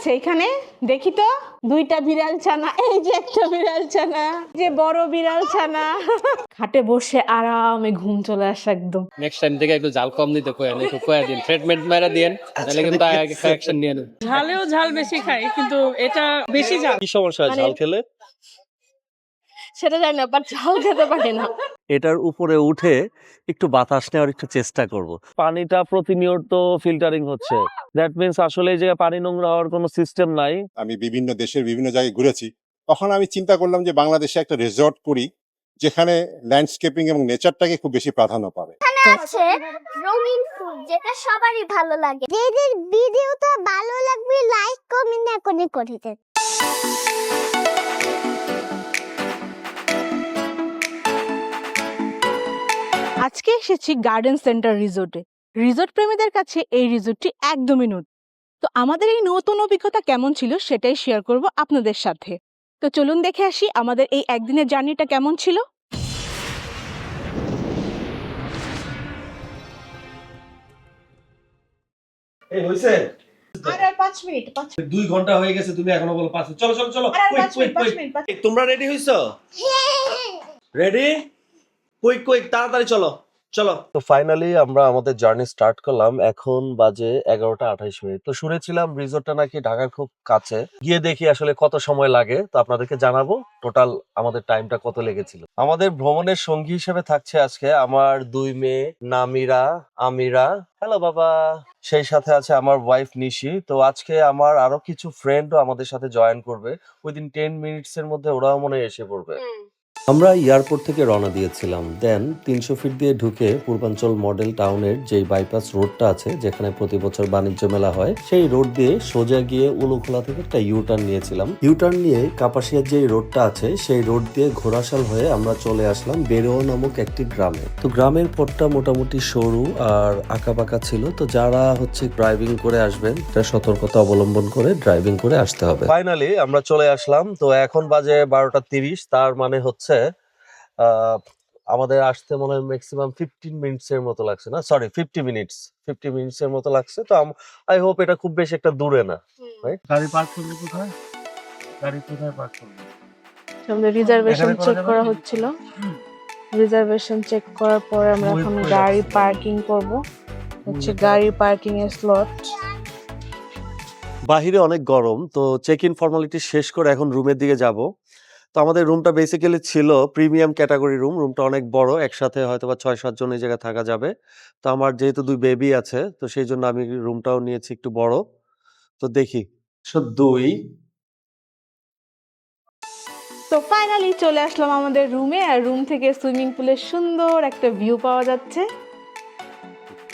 আছে এখানে। দেখি তো দুইটা বিড়াল ছানা এই যে একটা বিড়াল ছানা যে বড় বিড়াল ছানা। খাটে বসে আরামে ঘুম চলে আসে একদম। নেক্সট টাইম থেকে একটু জাল কম দিতে কই একটু কয়ে দিন। ট্রিটমেন্ট মেরা দিন তাহলে কিন্তু অ্যাকশন নিয়ে নেন। ঝালেও ঝাল বেশি খাই কিন্তু এটা বেশি ঝাল। কি সমস্যা মানে- ঝাল খেলে? সেটা জানি না বাট ঝাল খেতে পারি না। এটার উপরে উঠে একটু বাতাস নেওয়ার একটু চেষ্টা করব। পানিটা প্রতিনিয়ত ফিল্টারিং হচ্ছে। দ্যাট মিন্স আসলে এই জায়গায় পানি নোংরা হওয়ার কোনো সিস্টেম নাই। আমি বিভিন্ন দেশের বিভিন্ন জায়গায় ঘুরেছি। তখন আমি চিন্তা করলাম যে বাংলাদেশে একটা রিসর্ট করি যেখানে ল্যান্ডস্কেপিং এবং নেচারটাকে খুব বেশি প্রাধান্য পাবে। আছে রঙিন ফুল যেটা সবারই ভালো লাগে। যাদের ভিডিওটা ভালো লাগবে লাইক কমেন্ট এখনই করে দেন। আজকে এসেছি গার্ডেন সেন্টার রিসোর্টে রিসোর্ট প্রেমীদের কাছে এই রিসোর্টটি একদমই নতুন। তো আমাদের এই নতুন অভিজ্ঞতা কেমন ছিল সেটাই শেয়ার করব আপনাদের সাথে। তো চলুন দেখে আসি আমাদের এই একদিনের জার্নিটা কেমন ছিল। এই হইছে? আর আর পাঁচ মিনিট ঘণ্টা হয়ে গেছে তুমি এখনও বলো চলো চলো চলো তোমরা রেডি হইছো? রেডি কুইক কুইক তাড়াতাড়ি চলো চলো। তো ফাইনালি আমরা আমাদের জার্নি স্টার্ট করলাম। এখন বাজে এগারোটা আঠাইশ মিনিট। তো শুনেছিলাম রিসোর্টটা নাকি ঢাকার খুব কাছে। গিয়ে দেখি আসলে কত সময় লাগে। তো আপনাদেরকে জানাব টোটাল আমাদের টাইমটা কত লেগেছিল। আমাদের ভ্রমণের সঙ্গী হিসেবে থাকছে আজকে আমার দুই মেয়ে নামিরা আমিরা। হ্যালো বাবা। সেই সাথে আছে আমার ওয়াইফ নিশি। তো আজকে আমার আরও কিছু ফ্রেন্ডও আমাদের সাথে জয়েন করবে। উইদিন টেন মিনিটস এর মধ্যে ওরাও মনে হয় এসে পড়বে। আমরা এয়ারপোর্ট থেকে রওনা দিয়েছিলাম। দেন তিনশো ফিট দিয়ে ঢুকে পূর্বাঞ্চল মডেল টাউনের যে বাইপাস রোডটা আছে, যেখানে প্রতি বছর বাণিজ্য মেলা হয়, সেই রোড দিয়ে সোজা গিয়ে উলুখোলা থেকে একটা ইউটার্ন নিয়েছিলাম। ইউটার্ন নিয়ে কাপাসিয়ার যে রোডটা আছে, সেই রোড দিয়ে ঘোড়াশাল হয়ে আমরা চলে আসলাম বেরোয়া নামক একটি গ্রামে। তো গ্রামের পথটা মোটামুটি সরু আর আঁকাবাঁকা ছিল, তো যারা হচ্ছে ড্রাইভিং করে আসবেন এটা সতর্কতা অবলম্বন করে ড্রাইভিং করে আসতে হবে। ফাইনালি আমরা চলে আসলাম, তো এখন বাজে বারোটা তিরিশ, তার মানে হচ্ছে আমাদের আসতে মনে হয় ম্যাক্সিমাম ফিফটিন মিনিটস এর মতো লাগছে না? Sorry fifty minutes fifty minutes এর মতো লাগছে। তো আই হোপ এটা খুব বেশি একটা দূরে না গাড়ি পার্ক করব কোথায়? গাড়ি কোথায় পার্ক করব? আমাদের রিজার্ভেশন চেক করা হচ্ছিল। রিজার্ভেশন চেক করার পরে আমরা এখন গাড়ি পার্কিং করব। হচ্ছে গাড়ি পার্কিং এর স্লট বাহিরে অনেক গরম তো চেক ইন ফর্মালিটি শেষ করে এখন রুমের দিকে যাব। তো আমাদের রুমটা বেসিক্যালি ছিল প্রিমিয়াম ক্যাটাগরি রুম রুমটা অনেক বড় একসাথে হয়তো বা ছয় সাতজন এই জায়গায় থাকা যাবে। তো আমার যেহেতু দুই বেবি আছে তো সেই জন্য আমি রুমটাও নিয়েছি একটু বড়। তো দেখি। সো দুই। তো ফাইনালি চলে আসলাম আমাদের রুমে আর রুম থেকে সুইমিং পুলের সুন্দর একটা ভিউ পাওয়া যাচ্ছে।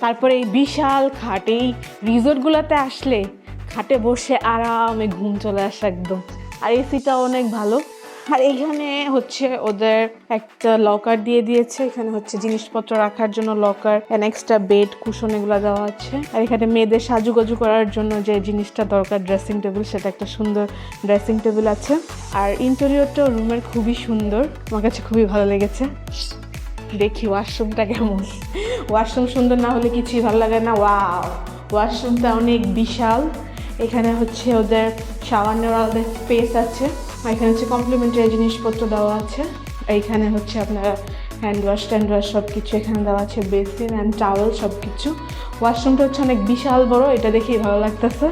তারপরে এই বিশাল খাট এই রিসোর্টগুলোতে আসলে খাটে বসে আরামে ঘুম চলে আসে একদম। আর এসিটা অনেক ভালো। আর এইখানে হচ্ছে ওদের একটা লকার দিয়ে দিয়েছে। এখানে হচ্ছে জিনিসপত্র রাখার জন্য লকার এক্সট্রা বেড কুশন এগুলো দেওয়া আছে। আর এখানে মেয়েদের সাজুগুজু করার জন্য যে জিনিসটা দরকার ড্রেসিং টেবিল সেটা একটা সুন্দর ড্রেসিং টেবিল আছে। আর ইন্টেরিয়রটাও রুমের খুবই সুন্দর। আমার কাছে খুবই ভালো লেগেছে। দেখি ওয়াশরুমটা কেমন। ওয়াশরুম সুন্দর না হলে কিছুই ভালো লাগে না। ওয়াও ওয়াশরুমটা অনেক বিশাল। এখানে হচ্ছে ওদের শাওয়ার নেওয়ার ওদের স্পেস আছে। এখানে হচ্ছে কমপ্লিমেন্টারি জিনিসপত্র দেওয়া আছে। এইখানে হচ্ছে আপনার হ্যান্ড ওয়াশ ট্যান্ড ওয়াশ সব কিছু এখানে দেওয়া আছে বেসিন অ্যান্ড টাওয়েল সব কিছু ওয়াশরুমটা হচ্ছে অনেক বিশাল বড়, এটা দেখেই ভালো লাগতেছে।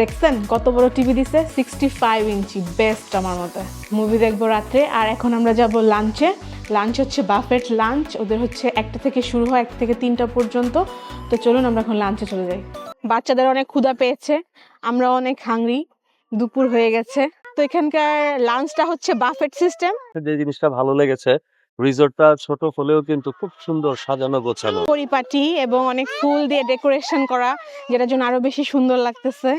দেখছেন কত বড় টিভি দিছে? সিক্সটি ফাইভ ইঞ্চি বেস্ট আমার মতে। মুভি দেখব রাত্রে। আর এখন আমরা যাব লাঞ্চে লাঞ্চ হচ্ছে বাফেট লাঞ্চ ওদের হচ্ছে একটা থেকে শুরু হয়, এক থেকে তিনটা পর্যন্ত। তো চলুন আমরা এখন লাঞ্চে চলে যাই। বাচ্চাদের অনেক ক্ষুধা পেয়েছে আমরা অনেক হাংরি দুপুর হয়ে গেছে। তো এখানকার লাঞ্চটা হচ্ছে বাফেট সিস্টেম যে জিনিসটা ভালো লেগেছে রিসোর্টটা ছোট হলেও কিন্তু খুব সুন্দর সাজানো গোছানো। পরিপাটি এবং অনেক ফুল দিয়ে ডেকোরেশন করা যেটার জন্য আরও বেশি সুন্দর লাগতেছে।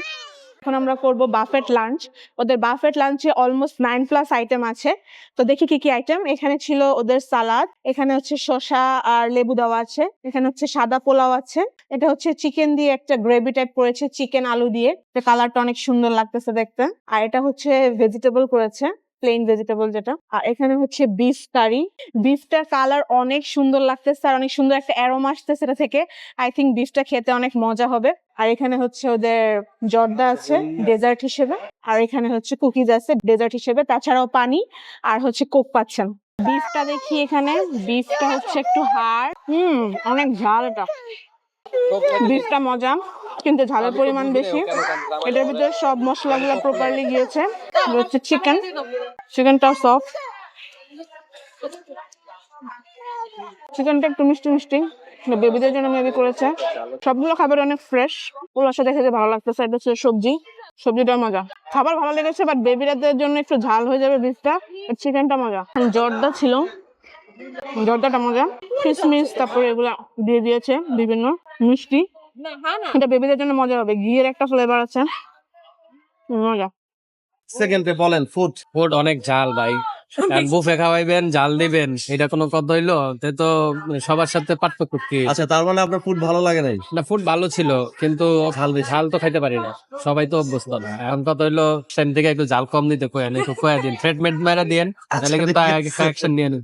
এখন আমরা করব বাফেট লাঞ্চ ওদের বাফেট লাঞ্চে অলমোস্ট নাইন প্লাস আইটেম আছে। তো দেখি কি কি আইটেম এখানে ছিল ওদের সালাদ, এখানে হচ্ছে শসা আর লেবু দেওয়া আছে। এখানে হচ্ছে সাদা পোলাও আছে। এটা হচ্ছে চিকেন দিয়ে একটা গ্রেভি টাইপ করেছে চিকেন আলু দিয়ে। কালারটা অনেক সুন্দর লাগতেছে দেখতে। আর এটা হচ্ছে ভেজিটেবল করেছে। প্লেন ভেজিটেবল যেটা। আর এখানে হচ্ছে বিফ কারি বিফটার কালার অনেক সুন্দর লাগতেছে আর অনেক সুন্দর একটা অ্যারোমা আসতেছে এটা থেকে। আই থিঙ্ক বিফটা খেতে অনেক মজা হবে। আর এখানে হচ্ছে ওদের জর্দা আছে ডেজার্ট হিসেবে। আর এখানে হচ্ছে কুকিজ আছে ডেজার্ট হিসেবে। তাছাড়াও পানি আর হচ্ছে কোক পাচ্ছেন। বিফটা দেখি এখানে। বিফটা হচ্ছে একটু হাড় হুম, অনেক ঝাল এটা। বিফটা মজা কিন্তু ঝালের পরিমাণ বেশি। এটার ভিতরে সব মশলাগুলো প্রপারলি গিয়েছে। হচ্ছে চিকেন চিকেনটাও সফট চিকেনটা একটু মিষ্টি মিষ্টি। বেবিদের জন্য মেবি করেছে। সবগুলো খাবার অনেক ফ্রেশ সাথে খেতে ভালো লাগতেছে এটা হচ্ছে সবজি। সবজিটার মজা। খাবার ভালো লেগেছে বাট বেবিরাদের জন্য একটু ঝাল হয়ে যাবে বিফটা চিকেনটা মজা। জর্দা ছিল জর্দাটা মজা কিশমিশ তারপরে এগুলা দিয়ে দিয়েছে বিভিন্ন মিষ্টি। এটা বেবিদের জন্য মজা হবে ঘিয়ের একটা ফ্লেভার আছে। মজা। সেকেন্ডে বলেন ফুড ফুড অনেক ঝাল ভাই। বুফে খাওয়াইবেন জাল দিবেন এটা কোনো কথা হইল তো সবার সাথে পার্থক্য কি? আচ্ছা তার মানে আপনার ফুড ভালো লাগে নাই? না ফুড ভালো ছিল কিন্তু ঝাল ঝাল তো খাইতে পারি না। সবাই তো অভ্যস্ত না। এখন কথা হইল সেন থেকে একটু ঝাল কম দিতে কয়ে একটু কয়ে দিন। ট্রিটমেন্ট মেরা দিন তাহলে কিন্তু কারেকশন নিয়ে নিন।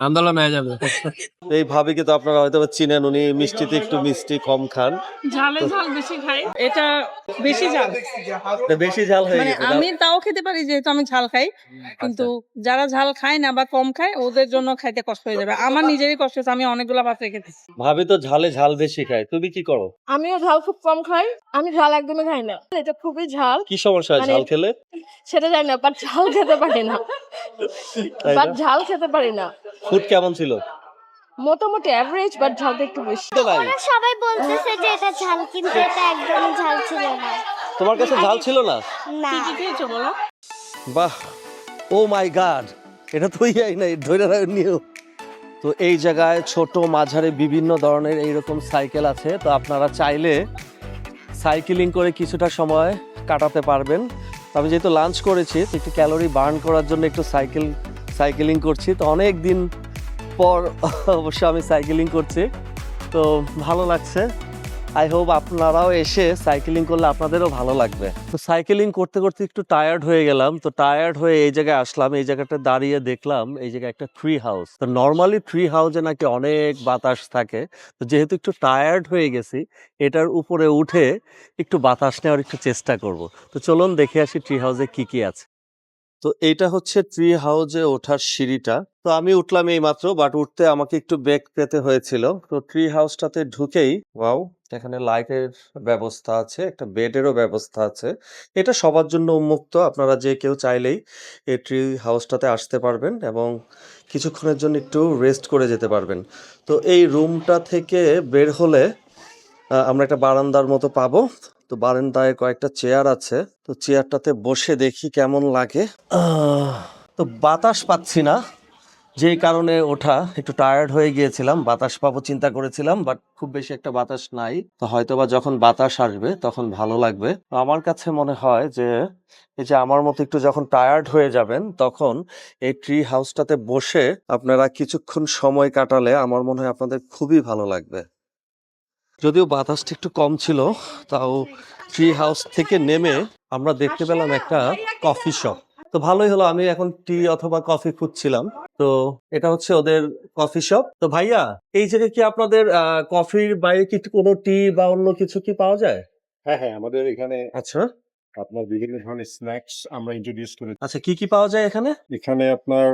আন্দোলন হয়ে যাবে। এই ভাবিকে তো আপনারা হয়তো চিনেন উনি মিষ্টিতে একটু মিষ্টি কম খান। ঝালে ঝাল বেশি খাই। এটা বেশি ঝাল। এটা বেশি ঝাল হয়ে মানে গেছে আমি তাও খেতে পারি যেহেতু আমি ঝাল খাই। কিন্তু যারা ঝাল খায় না বা কম খায় ওদের জন্য খাইতে কষ্ট হয়ে যাবে। আমার নিজেরই কষ্ট হচ্ছে আমি অনেকগুলো ভাত রেখেছি ভাবি তো ঝালে ঝাল বেশি খায় তুমি কি করো? আমিও ঝাল খুব কম খাই আমি ঝাল একদমই খাই না। এটা খুবই ঝাল। কি সমস্যা হয় মানে- ঝাল খেলে? সেটা জানি না বাট ঝাল খেতে পারি না। বাট ঝাল খেতে পারি না। ফুড কেমন ছিল? মোটামুটি অ্যাভারেজ বাট ঝালটা একটু বেশি। তো ভাই ওরা সবাই বলতেছে যে এটা ঝাল কিন্তু এটা একদমই ঝাল ছিল না। তোমার কাছে ঝাল ছিল না? না। কি কি খেয়েছো বলো? বাহ ও মাই গড এটা তো ইয়াই নাই ধরে নিও। তো এই জায়গায় ছোট মাঝারে বিভিন্ন ধরনের এইরকম সাইকেল আছে তো আপনারা চাইলে সাইকেলিং করে কিছুটা সময় কাটাতে পারবেন। আমি যেহেতু লাঞ্চ করেছি তো একটু ক্যালোরি বার্ন করার জন্য একটু সাইকেল সাইকেলিং করছি। তো অনেক দিন পর অবশ্য আমি সাইকেলিং করছি। তো ভালো লাগছে। আই হোপ আপনারাও এসে সাইকেলিং করলে আপনাদেরও ভালো লাগবে। তো সাইকেলিং করতে করতে একটু টায়ার্ড হয়ে গেলাম। তো টায়ার্ড হয়ে এই জায়গায় আসলাম। এই জায়গাটা দাঁড়িয়ে দেখলাম। এই জায়গায় একটা ট্রি হাউস তো নর্মালি ট্রি হাউসে নাকি অনেক বাতাস থাকে। তো যেহেতু একটু টায়ার্ড হয়ে গেছি, এটার উপরে উঠে একটু বাতাস নেওয়ার একটু চেষ্টা করব। তো চলুন দেখে আসি ট্রি হাউসে কি কি আছে। তো এইটা হচ্ছে ট্রি হাউসে ওঠার সিঁড়িটা। তো আমি উঠলাম এই মাত্র বাট উঠতে আমাকে একটু বেগ পেতে হয়েছিল। তো ট্রি হাউসটাতে ঢুকেই ওয়াও এখানে লাইটের ব্যবস্থা আছে, একটা বেডেরও ব্যবস্থা আছে। এটা সবার জন্য উন্মুক্ত, আপনারা যে কেউ চাইলেই এই ট্রি হাউসটাতে আসতে পারবেন এবং কিছুক্ষণের জন্য একটু রেস্ট করে যেতে পারবেন। তো এই রুমটা থেকে বের হলে আমরা একটা বারান্দার মতো পাবো। তো বারান্দায় কয়েকটা চেয়ার আছে, তো চেয়ারটাতে বসে দেখি কেমন লাগে। তো বাতাস পাচ্ছি না। যেই কারণে ওঠা, একটু টায়ার্ড হয়ে গিয়েছিলাম, বাতাস পাবো চিন্তা করেছিলাম বাট খুব বেশি একটা বাতাস নাই। তো হয়তোবা যখন বাতাস আসবে, তখন ভালো লাগবে। আমার কাছে মনে হয় যে, এই যে আমার মতো একটু যখন টায়ার্ড হয়ে যাবেন, তখন এই ট্রি হাউসটাতে বসে আপনারা কিছুক্ষণ সময় কাটালে আমার মনে হয় আপনাদের খুবই ভালো লাগবে। যদিও বাতাসটা একটু কম ছিল তাও ট্রি হাউস থেকে নেমে আমরা দেখতে পেলাম একটা কফি শপ তো ভালোই হলো আমি এখন টি অথবা কফি খুঁজছিলাম। তো এটা হচ্ছে ওদের কফি শপ তো ভাইয়া এই জায়গায় কি আপনাদের আহ, কফির বাইরে কি কোনো টি বা অন্য কিছু কি পাওয়া যায়? হ্যাঁ হ্যাঁ আমাদের এখানে আচ্ছা। আপনার বিভিন্ন ধরনের স্ন্যাক্স আমরা ইন্ট্রোডিউস করে আচ্ছা কি কি পাওয়া যায় এখানে? এখানে আপনার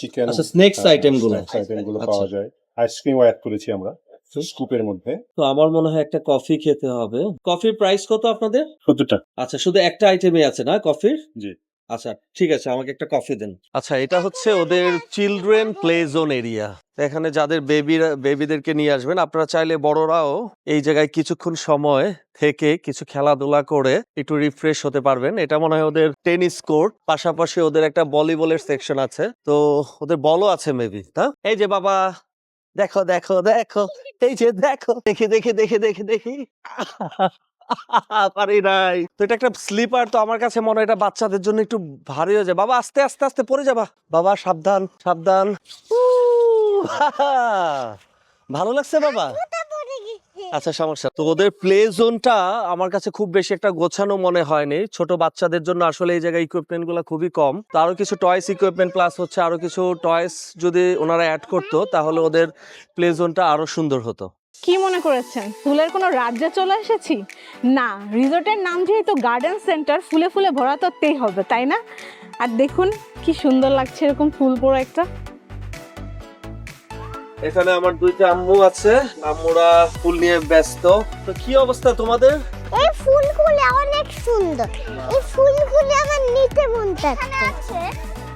চিকেন আচ্ছা, snacks item গুলো। আইটেমগুলো আচ্ছা। পাওয়া যায়। আইসক্রিমও অ্যাড করেছি আমরা। স্কুপের মধ্যে। তো আমার মনে হয় একটা কফি খেতে হবে। কফির প্রাইস কত আপনাদের? সত্তর টাকা আচ্ছা শুধু একটা আইটেমই আছে না কফির? জি। আচ্ছা ঠিক আছে আমাকে একটা কফি দেন। আচ্ছা এটা হচ্ছে ওদের চিলড্রেন প্লে জোন এরিয়া এখানে যাদের বেবিরা বেবিদেরকে নিয়ে আসবেন আপনারা চাইলে বড়রাও এই জায়গায় কিছুক্ষণ সময় থেকে কিছু খেলাধুলা করে একটু রিফ্রেশ হতে পারবেন। এটা মনে হয় ওদের টেনিস কোর্ট পাশাপাশি ওদের একটা ভলিবলের সেকশন আছে। তো ওদের বলও আছে মেবি তা? এই যে বাবা দেখো দেখো দেখো। এই যে দেখো। দেখে দেখে দেখে দেখে, দেখি। পারি নাই। তো এটা একটা স্লিপার, তো আমার কাছে মনে হয় এটা বাচ্চাদের জন্য একটু ভারী হয়ে যায়। বাবা, আস্তে আস্তে আস্তে পড়ে যাবা। বাবা, সাবধান সাবধান। ভালো লাগছে বাবা। আচ্ছা সমস্যা। তো ওদের প্লে জোনটা আমার কাছে খুব বেশি একটা গোছানো মনে হয়নি। ছোট বাচ্চাদের জন্য আসলে এই জায়গায় ইকুইপমেন্টগুলো খুবই কম। তো আরও কিছু টয়েস ইকুইপমেন্ট প্লাস হচ্ছে আরও কিছু টয়েস যদি ওনারা অ্যাড করতো, তাহলে ওদের প্লে জোনটা আরও সুন্দর হতো। কি মনে করেছেন? ফুলের কোনো রাজ্যে চলে এসেছি? না, রিসোর্টের নাম যেহেতু গার্ডেন সেন্টার ফুলে ফুলে ভরা তোতেই হবে, তাই না? আর দেখুন, কি সুন্দর লাগছে এরকম ফুল পড়া একটা। এখানে আমার দুইটা আম্মু আছে। আম্মুরা ফুল নিয়ে ব্যস্ত। তো কি অবস্থা তোমাদের? এই ফুলগুলো অনেক সুন্দর। এই ফুলগুলো আমার নিতে মন চাচ্ছে। আছে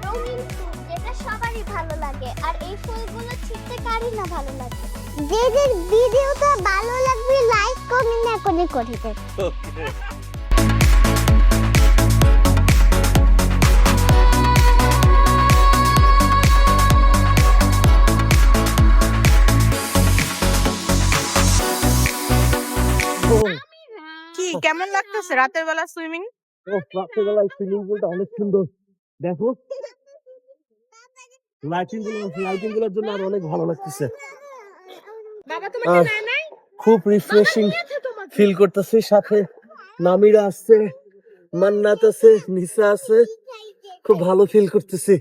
রঙিন ফুল যেটা সবারই ভালো লাগে। আর এই ফুলগুলো ছিটতে কারই না ভালো লাগে। যাদের ভিডিওটা ভালো লাগবে লাইক কমেন্ট না করে করিতে কি কেমন লাগতেছে রাতের বেলা সুইমিং? রাত্রেবেলায় সুইমিং পুলটা অনেক সুন্দর। দেখো লাইটিংগুলো লাইটিংগুলোর জন্য আর অনেক ভালো লাগতেছে। আর খুব রিফ্রেশিং ফিল করতেছি সাথে নামিরা আছে মান্নাত আছে নিসা আছে খুব ভালো ফিল করতেছি।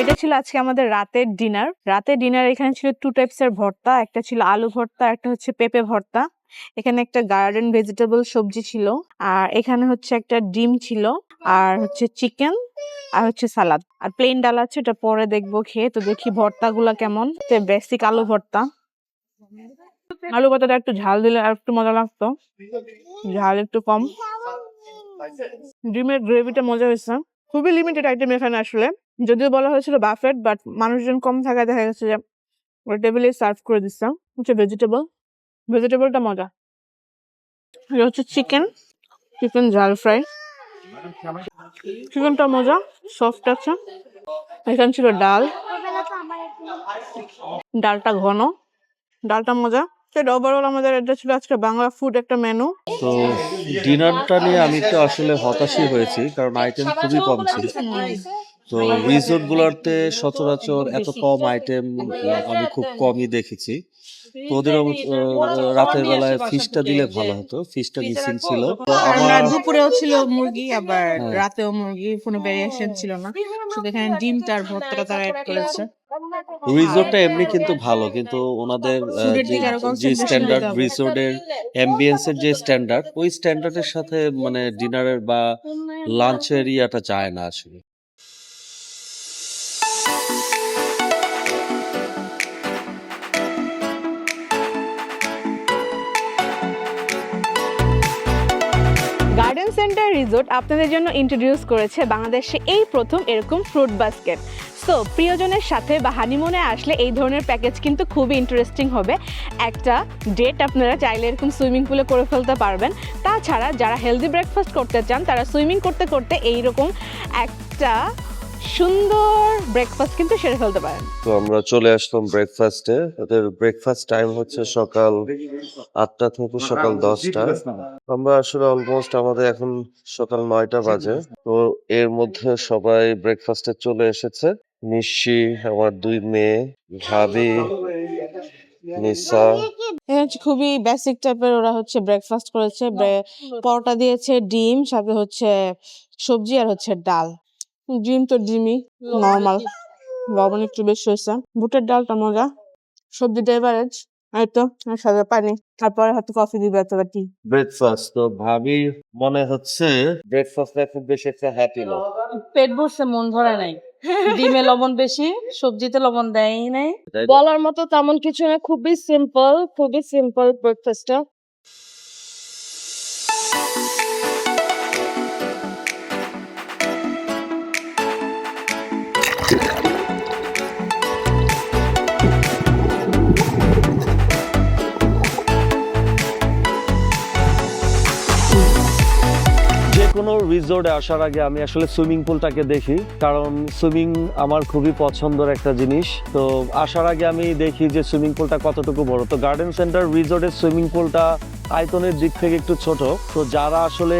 এটা ছিল আজকে আমাদের রাতের ডিনার রাতের ডিনার এখানে ছিল টু টাইপস এর ভর্তা। একটা ছিল আলু ভর্তা, একটা হচ্ছে পেঁপে ভর্তা। এখানে একটা গার্ডেন ভেজিটেবল সবজি ছিল। আর এখানে হচ্ছে একটা ডিম ছিল। আর হচ্ছে চিকেন আর হচ্ছে সালাদ আর প্লেন ডাল আছে এটা পরে দেখব খেয়ে। তো দেখি ভর্তাগুলা কেমন। বেসিক আলু ভর্তা। আলু ভর্তাটা একটু ঝাল দিলে আর একটু মজা লাগতো। ঝাল একটু কম। ডিমের গ্রেভিটা মজা হয়েছে। খুবই লিমিটেড আইটেম এখানে আসলে। যদিও বলা হয়েছিল বাফেট বাট মানুষজন কম থাকায় দেখা গেছে যে ওরা টেবিলে সার্ভ করে দিচ্ছে। হচ্ছে ভেজিটেবল ভেজিটেবলটা মজা। এটা হচ্ছে চিকেন চিকেন ঝাল ফ্রাই চিকেনটা মজা সফট আছে। এখানে ছিল ডাল। ডালটা ঘন। ডালটা মজা। সেটা ওভারঅল আমাদের এটা ছিল আজকে বাংলা ফুড একটা মেনু তো ডিনারটা নিয়ে আমি তো আসলে হতাশই হয়েছি কারণ আইটেম খুবই কম ছিল। তো রিসোর্ট গুলোতে সচরাচর এত কম আইটেম আমি খুব কমই দেখেছি। তো ওদের রাতের বেলায় ফিশটা দিলে ভালো হতো ফিশটা মিসিং ছিল। দুপুরেও ছিল মুরগি আবার হ্যাঁ। রাতেও মুরগি কোনো ভেরিয়েশন ছিল না। শুধু এখানে ডিমটা আর ভর্তাটা তারা অ্যাড করেছে। রিসোর্টটা এমনি কিন্তু ভালো কিন্তু ওনাদের যে- স্ট্যান্ডার্ড রিসোর্টের অ্যাম্বিয়েন্সের যে স্ট্যান্ডার্ড ওই স্ট্যান্ডার্ডের সাথে মানে ডিনারের বা লাঞ্চের ইয়াটা চায় না আসলে গার্ডেন সেন্টার রিসোর্ট আপনাদের জন্য ইন্ট্রোডিউস করেছে বাংলাদেশে এই প্রথম এরকম ফ্রুট বাস্কেট সো প্রিয়জনের সাথে বা হানিমুনে আসলে এই ধরনের প্যাকেজ কিন্তু খুবই ইন্টারেস্টিং হবে। একটা ডেট আপনারা চাইলে এরকম সুইমিং পুলে করে ফেলতে পারবেন। তাছাড়া যারা হেলদি ব্রেকফাস্ট করতে চান, তারা সুইমিং করতে করতে এইরকম একটা সুন্দর ব্রেকফাস্ট কিন্তু সেরে ফেলতে পারেন। তো আমরা চলে আসলাম ব্রেকফাস্টে ওদের ব্রেকফাস্ট টাইম হচ্ছে সকাল আটটা থেকে সকাল দশটা। আমরা আসলে অলমোস্ট আমাদের এখন সকাল নয়টা বাজে। তো এর মধ্যে সবাই ব্রেকফাস্টে চলে এসেছে। নিশি আমার দুই মেয়ে ভাবি নিসা। হচ্ছে খুবই বেসিক টাইপের ওরা হচ্ছে ব্রেকফাস্ট করেছে। পরোটা দিয়েছে ডিম সাথে হচ্ছে সবজি আর হচ্ছে ডাল। ডিম তো ডিমই নর্মাল লবণ একটু বেশি হয়েছে। বুটের ডালটা মজা। সবজিটা এভারেজ এই তো আর সাথে পানি। তারপরে হয়তো কফি দিবে অথবা টি ব্রেকফাস্ট তো ভাবি মনে হচ্ছে ব্রেকফাস্টে খুব বেশি একটা হ্যাপি না পেট ভরছে মন ভরা নাই। ডিমে লবণ বেশি সবজিতে লবণ দেয়ই নাই। বলার মতো তেমন কিছু না খুবই সিম্পল খুবই সিম্পল ব্রেকফাস্টটা কোনো রিসোর্টে আসার আগে আমি আসলে সুইমিং পুলটাকে দেখি, কারণ সুইমিং আমার খুবই পছন্দের একটা জিনিস। তো আসার আগে আমি দেখি যে সুইমিং পুলটা কতটুকু বড়। তো গার্ডেন সেন্টার রিসোর্টের সুইমিং পুলটা আয়তনের দিক থেকে একটু ছোট। তো যারা আসলে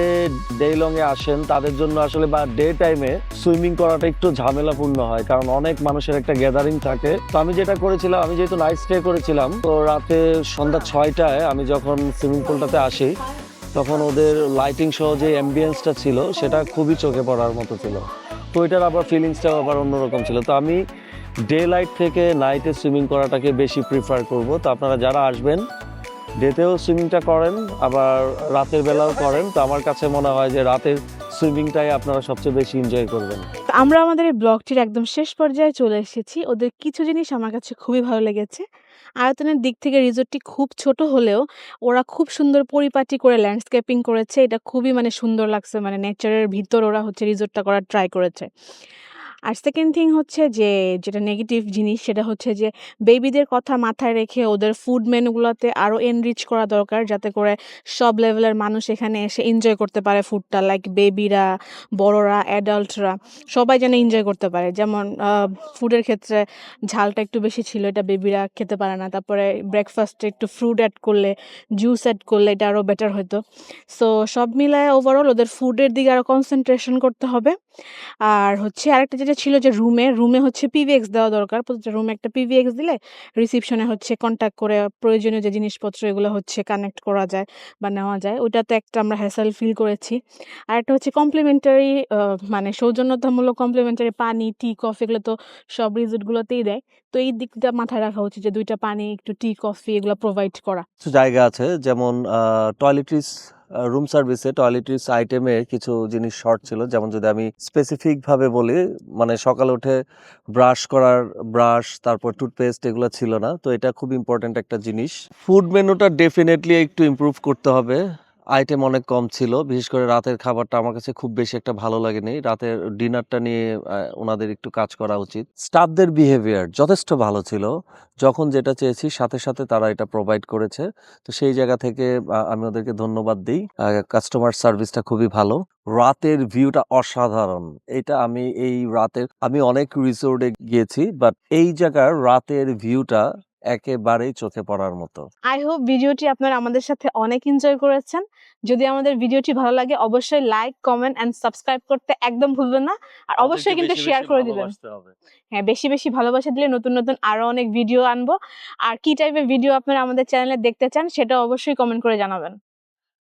ডে লং এ আসেন, তাদের জন্য আসলে বা ডে টাইমে সুইমিং করাটা একটু ঝামেলাপূর্ণ হয়, কারণ অনেক মানুষের একটা গ্যাদারিং থাকে। তো আমি যেটা করেছিলাম, আমি যেহেতু নাইট স্টে করেছিলাম, তো রাতে সন্ধ্যা ছয়টায় আমি যখন সুইমিং পুলটাতে আসি তখন ওদের লাইটিং সহ যে অ্যাম্বিয়েন্সটা ছিল, সেটা খুবই চোখে পড়ার মতো ছিল। তো এটার আবার ফিলিংসটাও আবার অন্যরকম ছিল। তো আমি ডে লাইট থেকে নাইটে সুইমিং করাটাকে বেশি প্রিফার করব। তো আপনারা যারা আসবেন ডেতেও সুইমিংটা করেন, আবার রাতের বেলাও করেন। তো আমার কাছে মনে হয় যে রাতের সুইমিংটাই আপনারা সবচেয়ে বেশি এনজয় করবেন। আমরা আমাদের এই ব্লগটির একদম শেষ পর্যায়ে চলে এসেছি। ওদের কিছু জিনিস আমার কাছে খুবই ভালো লেগেছে। আয়তনের দিক থেকে রিজোর্টটি খুব ছোট হলেও ওরা খুব সুন্দর পরিপাটি করে ল্যান্ডস্কেপিং করেছে। এটা খুবই মানে সুন্দর লাগছে মানে নেচারের ভিতর ওরা হচ্ছে রিজোর্টটা করার ট্রাই করেছে। আর সেকেন্ড থিং হচ্ছে যে, যেটা নেগেটিভ জিনিস সেটা হচ্ছে যে বেবিদের কথা মাথায় রেখে ওদের ফুড মেনুগুলোতে আরও এনরিচ করা দরকার যাতে করে সব লেভেলের মানুষ এখানে এসে এনজয় করতে পারে ফুডটা লাইক বেবিরা বড়রা অ্যাডাল্টরা সবাই যেন এনজয় করতে পারে। যেমন ফুডের ক্ষেত্রে ঝালটা একটু বেশি ছিল, এটা বেবিরা খেতে পারে না। তারপরে ব্রেকফাস্টে একটু ফ্রুট অ্যাড করলে জুস অ্যাড করলে এটা আরও বেটার হতো। সো সব মিলায় ওভারঅল ওদের ফুডের দিকে আরও কনসেন্ট্রেশন করতে হবে। আর হচ্ছে আরেকটা যেটা ছিল যে রুমে রুমে হচ্ছে পিভিএক্স দেওয়া দরকার। প্রতিটা রুমে একটা পিভিএক্স দিলে রিসিপশনে হচ্ছে কন্ট্যাক্ট করে প্রয়োজনীয় যে জিনিসপত্র, এগুলো হচ্ছে কানেক্ট করা যায় বা নেওয়া যায়। ওইটাতে একটা আমরা হ্যাসেল ফিল করেছি। আর একটা হচ্ছে কমপ্লিমেন্টারি মানে সৌজন্যতামূলক কমপ্লিমেন্টারি পানি টি কফি এগুলো তো সব রিসোর্টগুলোতেই দেয়। তো এই দিকটা মাথায় রাখা উচিত যে দুইটা পানি, একটু টি কফি এগুলো প্রোভাইড করা। কিছু জায়গা আছে যেমন টয়লেট্রিস রুম সার্ভিসে টয়লেট্রিস আইটেমে কিছু জিনিস শর্ট ছিল। যেমন যদি আমি স্পেসিফিকভাবে বলি মানে সকাল উঠে ব্রাশ করার ব্রাশ তারপর টুথপেস্ট এগুলো ছিল না। তো এটা খুব ইম্পর্ট্যান্ট একটা জিনিস। ফুড মেনুটা ডেফিনেটলি একটু ইম্প্রুভ করতে হবে। আইটেম অনেক কম ছিল। বিশেষ করে রাতের খাবারটা আমার কাছে খুব বেশি একটা ভালো লাগেনি। রাতের ডিনারটা নিয়ে ওনাদের একটু কাজ করা উচিত। স্টাফদের বিহেভিয়ার যথেষ্ট ভালো ছিল। যখন যেটা চেয়েছি, সাথে সাথে তারা এটা প্রোভাইড করেছে। তো সেই জায়গা থেকে আমি ওদেরকে ধন্যবাদ দিই। কাস্টমার সার্ভিসটা খুবই ভালো। রাতের ভিউটা অসাধারণ। এটা আমি এই রাতের, আমি অনেক রিসোর্টে গিয়েছি বাট এই জায়গার রাতের ভিউটা একেবারেই চোখে পড়ার মতো। আই হোপ ভিডিওটি আপনারা আমাদের সাথে অনেক এনজয় করেছেন। যদি আমাদের ভিডিওটি ভালো লাগে অবশ্যই লাইক কমেন্ট এন্ড সাবস্ক্রাইব করতে একদম ভুলবেন না। আর অবশ্যই কিন্তু শেয়ার করে দিবেন। হ্যাঁ বেশি বেশি ভালোবাসা দিলে নতুন নতুন আরও অনেক ভিডিও আনব। আর কি টাইপের ভিডিও আপনারা আমাদের চ্যানেলে দেখতে চান সেটা অবশ্যই কমেন্ট করে জানাবেন।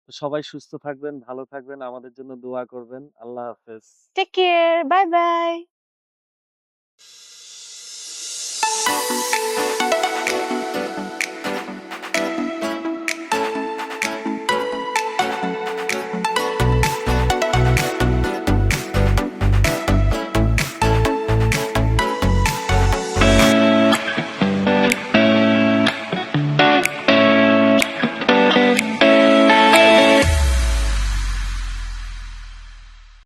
সবাই সুস্থ থাকবেন ভালো থাকবেন আমাদের জন্য দোয়া করবেন। আল্লাহ হাফেজ। Take care bye bye